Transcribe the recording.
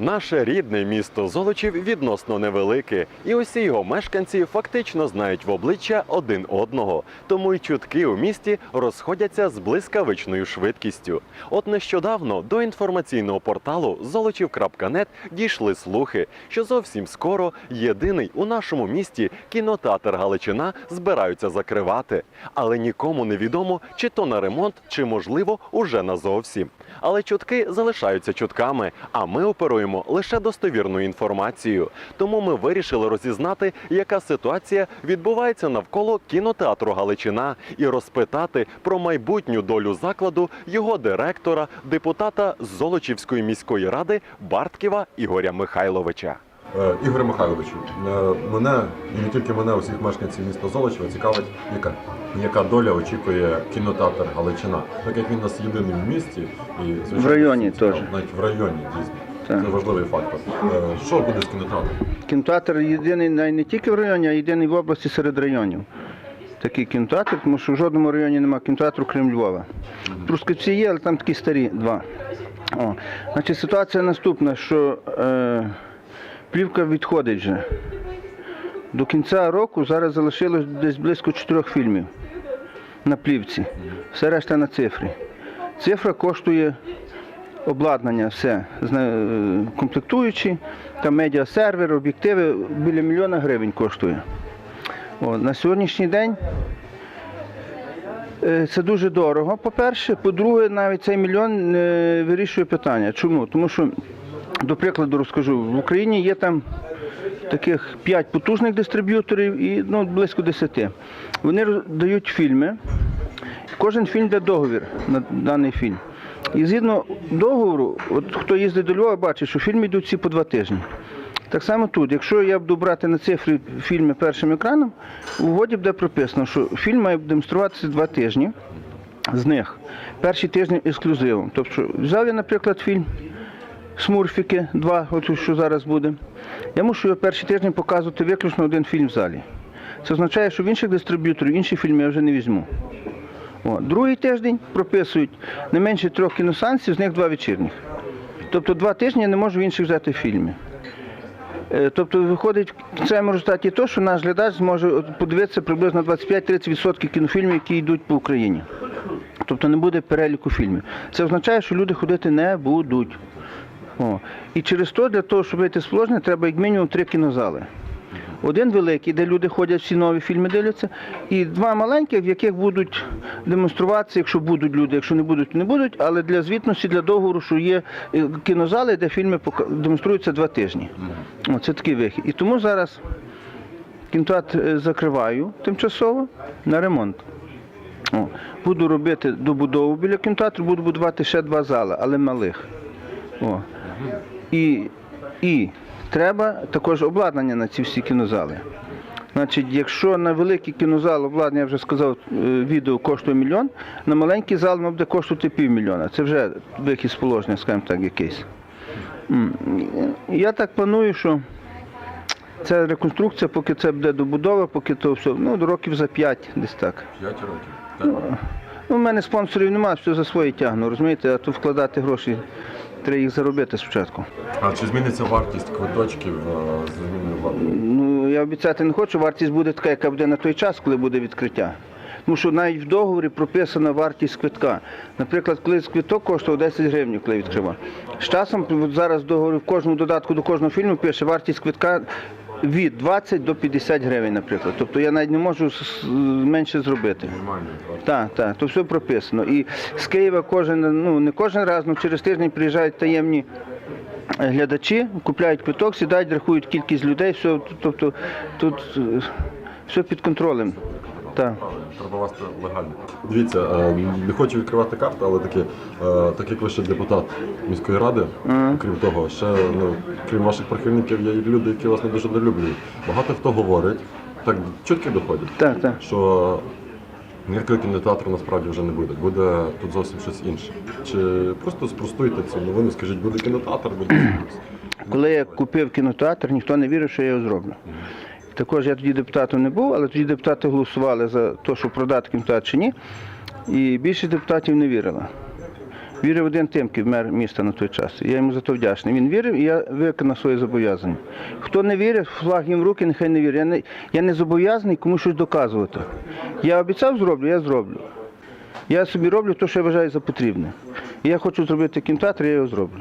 Наше рідне місто Золочів відносно невелике, і усі його мешканці фактично знають в обличчя один одного. Тому й чутки у місті розходяться з блискавичною швидкістю. От нещодавно до інформаційного порталу золочів.нет дійшли слухи, що зовсім скоро єдиний у нашому місті кінотеатр Галичина збираються закривати. Але нікому не відомо, чи то на ремонт, чи можливо уже назовсім. Але чутки залишаються чутками, а ми оперуємо лише достовірною інформацією. Тому ми вирішили розізнати, яка ситуація відбувається навколо кінотеатру Галичина, і розпитати про майбутню долю закладу його директора, депутата Золочівської міської ради Бартківа Ігоря Михайловича. Е, Ігоре Михайловичу, е, мене і не тільки мене, усіх мешканців міста Золочева цікавить, яка, яка доля очікує кінотеатр Галичина. Так як він у нас єдиний в місті і звичайно, В районі теж. навіть в районі дійсно. Це важливий фактор. Е, Що буде з кінотеатром? Кінотеатр єдиний не не тільки в районі, а єдиний в області серед районів. Такий кінотеатр, тому що в жодному районі немає кінотеатру, крім Львова. Трускавці є, але там такі старі два. О. Значить, ситуація наступна, що е, плівка відходить вже. До кінця року зараз залишилось десь близько чотирьох фільмів на плівці. Все решта на цифрі. Цифра коштує обладнання, все, е, комплектуючі, там медіасервер, об'єктиви біля мільйона гривень коштує. О, на сьогоднішній день е, це дуже дорого, по-перше. По-друге, навіть цей мільйон не вирішує питання. Чому? Тому що, до прикладу, розкажу, в Україні є там таких 5 потужних дистриб'юторів і ну, близько 10. Вони дають фільми. Кожен фільм йде договір на даний фільм. І згідно договору, от хто їздить до Львова, бачить, що фільми йдуть всі по два тижні. Так само тут, якщо я буду брати на цифри фільми першим екраном, у угоді буде прописано, що фільм має демонструватися два тижні. З них перші тижні ексклюзивом. Тобто, взяв я, наприклад, фільм Смурфіки 2, от що зараз буде. Я мушу його перші тижні показувати виключно один фільм в залі. Це означає, що в інших дистриб'юторів інші фільми я вже не візьму. О, другий тиждень прописують не менше трьох кіносансів, з них два вечірніх. Тобто два тижні я не можу в інших взяти фільми. Е, Тобто виходить в кінцевому результаті то, що наш глядач зможе подивитися приблизно 25-30% кінофільмів, які йдуть по Україні. Тобто не буде переліку фільмів. Це означає, що люди ходити не будуть. О. І через то для того, щоб вийти з положення, треба як мінімум три кінозали. Один великий, де люди ходять, всі нові фільми дивляться, і два маленьких, в яких будуть демонструватися, якщо будуть люди, якщо не будуть, то не будуть, але для звітності, для договору, що є е, кінозали, де фільми демонструються два тижні. Це такий вихід. І тому зараз кінотеатр е, закриваю тимчасово на ремонт. О, буду робити добудову біля кінотеатру, буду будувати ще два зали, але малих. О. І, і треба також обладнання на ці всі кінозали. Значить, якщо на великий кінозал обладнання, я вже сказав, е, відео коштує мільйон, на маленький зал воно буде коштувати півмільйона. Це вже вихід з положення, скажімо так, якийсь. Я так планую, що це реконструкція, поки це буде добудова, поки то все, ну, років за п'ять десь так. П'ять років. Так. Ну, у мене спонсорів немає, все за свої тягну, розумієте, а тут вкладати гроші, треба їх заробити спочатку. А чи зміниться вартість квиточків е, з зміною? Ну, я обіцяти не хочу, вартість буде така, яка буде на той час, коли буде відкриття. Тому що навіть в договорі прописана вартість квитка. Наприклад, коли квиток коштував 10 гривень, коли відкривав. З часом зараз в договорі в кожному додатку до кожного фільму пише вартість квитка від 20 до 50 гривень, наприклад. Тобто я навіть не можу менше зробити. Так, так, то все прописано. І з Києва кожен, ну не кожен раз, але через тиждень приїжджають таємні глядачі, купляють квиток, сідають, рахують кількість людей, все, тобто тут е, все під контролем. Так. Треба вести легально. Дивіться, е, не хочу відкривати карту, але таки, е, так як ви ще депутат міської ради, крім того, ще ну, крім ваших прихильників, є люди, які вас не дуже долюблюють. Багато хто говорить, так чутки доходять, Так, так. що ніякого кінотеатру насправді вже не буде. Буде тут зовсім щось інше. Чи просто спростуйте цю новину, скажіть, буде кінотеатр, буде. Коли я купив кінотеатр, ніхто не вірив, що я його зроблю. Також я тоді депутатом не був, але тоді депутати голосували за те, щоб продати кінотеатр чи ні. І більшість депутатів не вірила. Вірив один Тимків, мер міста на той час. Я йому за то вдячний. Він вірив і я виконав своє зобов'язання. Хто не вірить, флаг їм в руки, нехай не вірить. Я не, я не зобов'язаний комусь щось доказувати. Я обіцяв зроблю, я зроблю. Я собі роблю те, що я вважаю за потрібне. І я хочу зробити кінотеатр, я його зроблю.